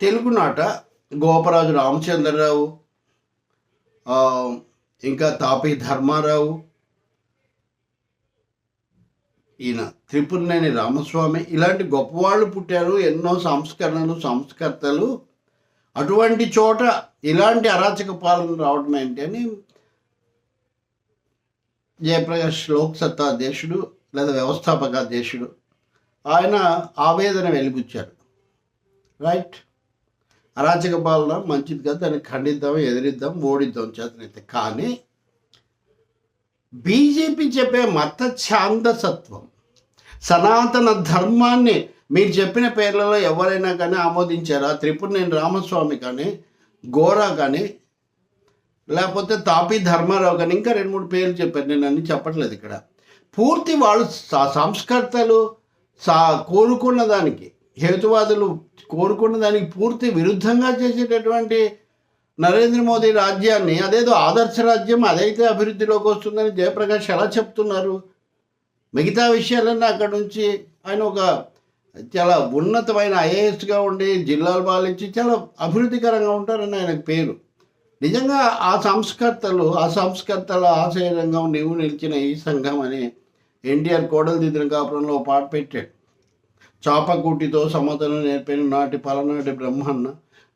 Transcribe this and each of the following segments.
తెలుగునాట గోపరాజు రామచంద్రరావు ఇంకా తాపి ధర్మారావు ఈయన త్రిపురనేని రామస్వామి ఇలాంటి గొప్పవాళ్ళు పుట్టారు ఎన్నో సంస్కరణలు సంస్కర్తలు. అటువంటి చోట ఇలాంటి అరాచక పాలన రావడం ఏంటి అని జయప్రకాష్ లోక్ సత్తా అధ్యక్షుడు లేదా వ్యవస్థాపక అధ్యక్షుడు ఆయన ఆవేదన వెలిబుచ్చారు. రైట్? అరాచక పాలన మంచిది కాదు దాన్ని ఖండిద్దాం ఎదిరిద్దాం ఓడిద్దాం చేతనైతే. కానీ బీజేపీ చెప్పే మత ఛాందసత్వం సనాతన ధర్మాన్ని మీరు చెప్పిన పేర్లలో ఎవరైనా కానీ ఆమోదించారా? త్రిపురనేని రామస్వామి కానీ గోరా కానీ లేకపోతే తాపి ధర్మారావు కానీ ఇంకా రెండు మూడు పేర్లు చెప్పారు. నేను అన్ని చెప్పట్లేదు ఇక్కడ. పూర్తి వాళ్ళు సంస్కర్తలు సా కోరుకున్న దానికి హేతువాదులు కోరుకున్న దానికి పూర్తి విరుద్ధంగా చేసేటటువంటి నరేంద్ర మోదీ రాజ్యాన్ని అదేదో ఆదర్శ రాజ్యం అదైతే అభివృద్ధిలోకి వస్తుందని జయప్రకాష్ ఎలా చెప్తున్నారు? మిగతా విషయాలన్నీ అక్కడ నుంచి ఆయన ఒక చాలా ఉన్నతమైన ఐఏఎస్గా ఉండి జిల్లాలు పాలించి చాలా అభివృద్ధికరంగా ఉంటారని ఆయనకు పేరు. నిజంగా ఆ సంస్కర్తలు ఆ సంస్కర్తల ఆశయ రంగం నీవు నిలిచిన ఈ సంఘం అని ఎన్టీఆర్ కోడలు దిద్దిన కాపురంలో పాట పెట్టాడు. చాపకూటితో సమతను నేర్పిన నాటి పలనాటి బ్రహ్మన్న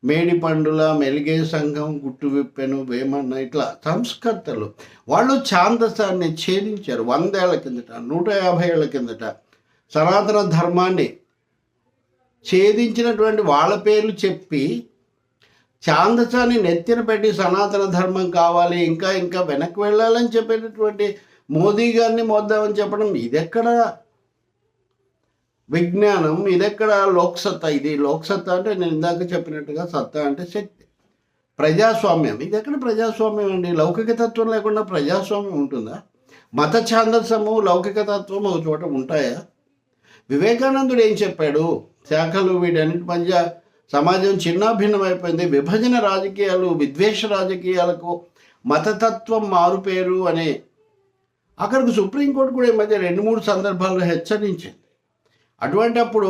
మేడి పండుల మెలిగే సంఘం గుట్టు విప్పెను వేమన్న ఇట్లా సంస్కర్తలు. వాళ్ళు ఛాందసాన్ని ఛేదించారు వందేళ్ళ కిందట నూట యాభై ఏళ్ళ కిందట. సనాతన ధర్మాన్ని ఛేదించినటువంటి వాళ్ళ పేర్లు చెప్పి ఛాందసాన్ని నెత్తిన పెట్టి సనాతన ధర్మం కావాలి ఇంకా ఇంకా వెనక్కి వెళ్ళాలని చెప్పేటటువంటి మోదీ గారిని మోద్దామని చెప్పడం ఇదెక్కడ విజ్ఞానం ఇదెక్కడ లోక్సత్తా? ఇది లోక్సత్తా అంటే నేను ఇందాక చెప్పినట్టుగా సత్తా అంటే శక్తి. ప్రజాస్వామ్యం. ఇది ఎక్కడ ప్రజాస్వామ్యం అండి? లౌకిక తత్వం లేకుండా ప్రజాస్వామ్యం ఉంటుందా? మత ఛాందసము లౌకిక తత్వం ఒక చోట ఉంటాయా? వివేకానందుడు ఏం చెప్పాడు? శాఖలు వీటన్నిటి మధ్య సమాజం చిన్నాభిన్నమైపోయింది విభజన రాజకీయాలు విద్వేష రాజకీయాలకు మతతత్వం మారుపేరు అనే. అక్కడికి సుప్రీంకోర్టు కూడా ఈ మధ్య రెండు మూడు సందర్భాల్లో హెచ్చరించింది. అటువంటప్పుడు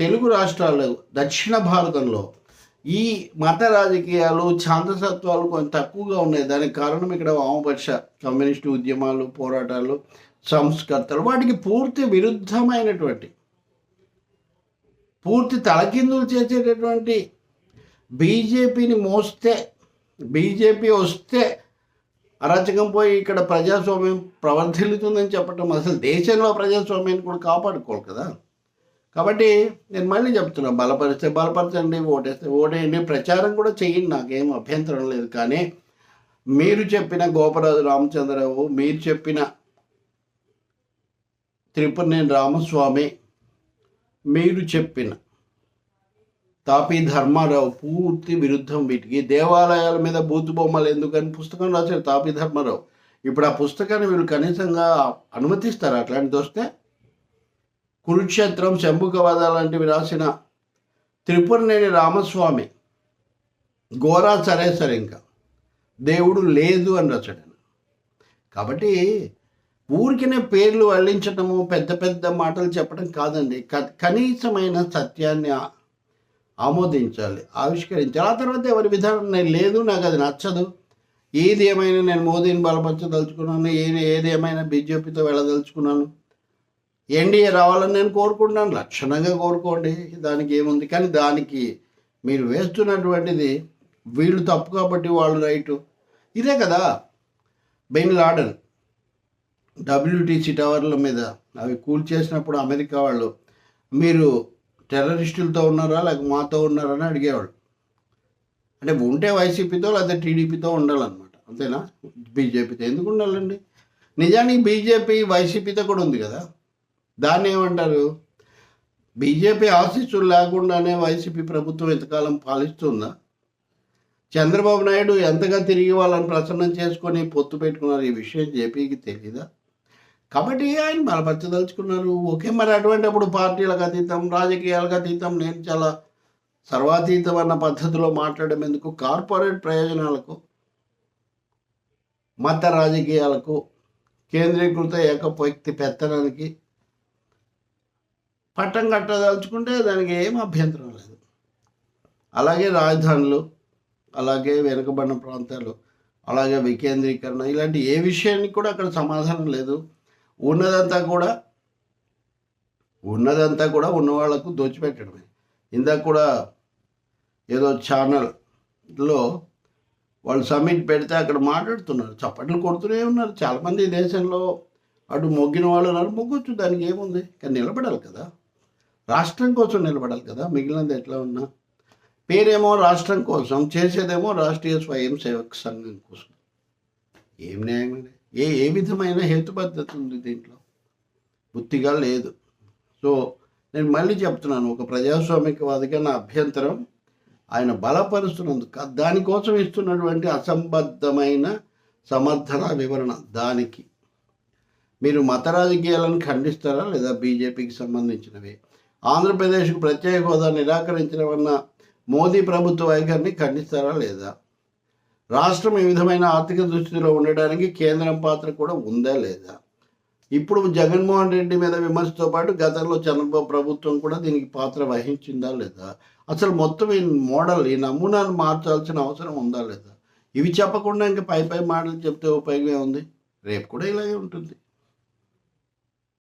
తెలుగు రాష్ట్రాలు దక్షిణ భారతంలో ఈ మత రాజకీయాలు ఛాందసత్వాలు కొంచెం తక్కువగా ఉన్నాయి. దానికి కారణం ఇక్కడ వామపక్ష కమ్యూనిస్టు ఉద్యమాలు పోరాటాలు సంస్కర్తలు వాటికి పూర్తి విరుద్ధమైనటువంటి పూర్తి తలకిందులు చేసేటటువంటి బీజేపీని మోస్తే బీజేపీ వస్తే అరాచకం పోయి ఇక్కడ ప్రజాస్వామ్యం ప్రవర్ధిల్లుతుందని చెప్పటం అసలు దేశంలో ప్రజాస్వామ్యాన్ని కూడా కాపాడుకోవాలి కదా. కాబట్టి నేను మళ్ళీ చెప్తున్నా బలపరిస్తే బలపరచండి ఓటేస్తే ఓటేయండి. ప్రచారం కూడా చేయండి నాకేం అభ్యంతరం లేదు. కానీ మీరు చెప్పిన గోపరాజు రామచంద్రరావు మీరు చెప్పిన త్రిపురనేని రామస్వామి మీరు చెప్పిన తాపి ధర్మారావు పూర్తి విరుద్ధం వీటికి. దేవాలయాల మీద బూతు బొమ్మలు ఎందుకని పుస్తకం రాశారు తాపి ధర్మారావు? ఇప్పుడు ఆ పుస్తకాన్ని వీళ్ళు కనీసంగా అనుమతిస్తారు? అట్లాంటిది వస్తే కురుక్షేత్రం శంభుకవధ లాంటివి రాసిన త్రిపురనేని రామస్వామి గోరా సరే సరే ఇంకా. దేవుడు లేదు అని రచన కాబట్టి ఊరికినే పేర్లు వల్లించటము పెద్ద పెద్ద మాటలు చెప్పడం కాదండి. క- కనీసమైన సత్యాన్ని ఆమోదించాలి ఆవిష్కరించాలి. ఆ తర్వాత ఎవరి విధానం నేను లేదు నాకు అది నచ్చదు. ఏది ఏమైనా నేను మోదీని బలపరచదలుచుకున్నాను ఏది ఏది ఏమైనా బీజేపీతో వెళ్ళదలుచుకున్నాను. ఎన్డీఏ రావాలని నేను కోరుకుంటున్నాను. లక్షణంగా కోరుకోండి. దానికి ఏముంది? కానీ దానికి మీరు వేస్తున్నటువంటిది వీళ్ళు తప్పు కాబట్టి వాళ్ళు రైటు. ఇదే కదా బెన్ లాడన్. డబ్ల్యూటీసీ టవర్ల మీద అవి కూల్ చేసినప్పుడు అమెరికా వాళ్ళు మీరు టెర్రరిస్టులతో ఉన్నారా? లేక మాతో ఉన్నారా? అని అడిగేవాళ్ళు. అంటే ఉంటే వైసీపీతో లేదా టీడీపీతో ఉండాలన్నమాట. అంతేనా? బీజేపీతో ఎందుకు ఉండాలండి? నిజానికి బీజేపీ వైసీపీతో కూడా ఉంది కదా. దాన్ని ఏమంటారు? బీజేపీ ఆశీస్సులు లేకుండానే వైసీపీ ప్రభుత్వం ఎంతకాలం పాలిస్తుందా? చంద్రబాబు నాయుడు ఎంతగా తిరిగి వాళ్ళని ప్రసన్నం చేసుకొని పొత్తు పెట్టుకున్నారు ఈ విషయం జేపీకి తెలీదా? కాబట్టి ఆయన బలపరచదలుచుకున్నారు. ఓకే మరి అటువంటి అప్పుడు పార్టీలకు అతీతం రాజకీయాలకు అతీతం. నేను చాలా సర్వాతీతం అన్న పద్ధతిలో మాట్లాడడం ఎందుకు? కార్పొరేట్ ప్రయోజనాలకు మత రాజకీయాలకు కేంద్రీకృత ఏకపక్తి పెత్తనానికి పట్టం కట్టదలుచుకుంటే దానికి ఏం అభ్యంతరం లేదు. అలాగే రాజధానులు అలాగే వెనుకబడిన ప్రాంతాలు అలాగే వికేంద్రీకరణ ఇలాంటి ఏ విషయానికి కూడా అక్కడ సమాధానం లేదు. ఉన్నదంతా కూడా ఉన్నదంతా కూడా ఉన్న వాళ్ళకు దోచిపెట్టడమే. ఇందాక కూడా ఏదో ఛానల్లో వాళ్ళు సమ్మిట్ పెడితే అక్కడ మాట్లాడుతున్నారు. చప్పట్లు కొడుతూనే ఉన్నారు. చాలామంది దేశంలో అటు మొగ్గిన వాళ్ళు ఉన్నారు. మొగ్గొచ్చు దానికి ఏముంది? కానీ నిలబడాలి కదా. రాష్ట్రం కోసం నిలబడాలి కదా. మిగిలినది ఎట్లా ఉన్నా. పేరేమో రాష్ట్రం కోసం చేసేదేమో రాష్ట్రీయ స్వయం సేవక సంఘం కోసం. ఏం న్యాయం ఏ ఏ విధమైన హేతుబద్ధత ఉంది దీంట్లో? బుద్ధిగా లేదు. సో నేను మళ్ళీ చెప్తున్నాను ఒక ప్రజాస్వామికవాదిగా నా అభ్యంతరం ఆయన బలపరుస్తున్నందుకు దానికోసం ఇస్తున్నటువంటి అసంబద్ధమైన సమర్థన వివరణ దానికి. మీరు మత రాజకీయాలను ఖండిస్తారా లేదా బీజేపీకి సంబంధించినవి? ఆంధ్రప్రదేశ్కు ప్రత్యేక హోదా నిరాకరించడమన్న మోదీ ప్రభుత్వ వైఖరిని ఖండిస్తారా లేదా? రాష్ట్రం ఈ విధమైన ఆర్థిక దృష్టిలో ఉండడానికి కేంద్రం పాత్ర కూడా ఉందా లేదా? ఇప్పుడు జగన్మోహన్ రెడ్డి మీద విమర్శతో పాటు గతంలో చంద్రబాబు ప్రభుత్వం కూడా దీనికి పాత్ర వహించిందా లేదా? అసలు మొత్తం ఈ మోడల్ ఈ నమూనాను మార్చాల్సిన అవసరం ఉందా లేదా? ఇవి చెప్పకుండా ఇంకా పై పై మాటలు చెప్తే ఉపయోగమే ఉంది రేపు కూడా ఇలాగే ఉంటుంది.